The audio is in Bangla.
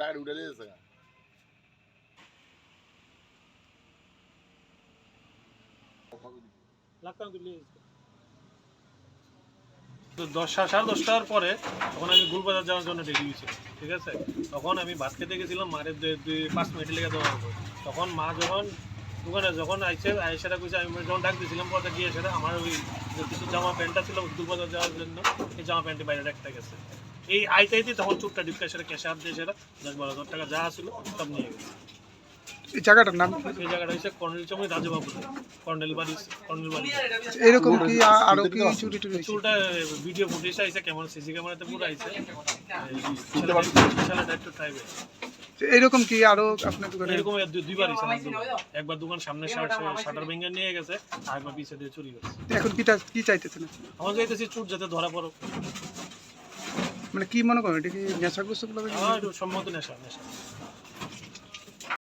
টায়ার উঠে দিয়েছে তো দশ সাড়ে দশটার পরে তখন আমি গুলবাজার যাওয়ার জন্য রেডি হয়েছিলাম, ঠিক আছে? তখন আমি ভাত খেতে গেছিলাম মারের দুই পাঁচ মিনিট লেগে দেওয়ার পর। তখন মা যখন দোকানে যখন আইসে আইসাটা কইছে আমি যখন ডাক দিয়েছিলাম, পরে গিয়ে সেটা আমার ওই কিছু জামা প্যান্টটা ছিল দুলবাজার যাওয়ার জন্য, এই জামা প্যান্টে বাইরে রাখতে গেছে। এই আইতে আইতে তখন চুপটা ডিপকা সেটা ক্যাশে হাত দিয়ে সেটা দশ বারো হাজার টাকা যা ছিল সব নিয়ে গেছে। এই জায়গাটার নাম? এই জায়গাটা হচ্ছে কর্নেল চমই রাজবাবু কর্নেল বাড়ি কর্নেল বাড়ি। এরকম কি আরও কি চুরি টুরি? চুলটা ভিডিও ফুটেজ আইছে কেমন সিসি ক্যামেরাতে পুরো আইছে। শালাটা একটু ট্রাইবে এরকম কি আরও আপনার দোকানে এরকম দুইবার। একবার দোকান সামনে শাটার ভেঙে নিয়ে গেছে আর একবার পিছে দিয়ে চুরি গেছে এখন কি টা- কি চাইতেছেন আমার যাইতেছি চুট যাতে ধরা পড়ো। মানে কি মনে করেন? এটা কি নেশাগ্রস্ত বলে সম্ভবত নেশা নেশা।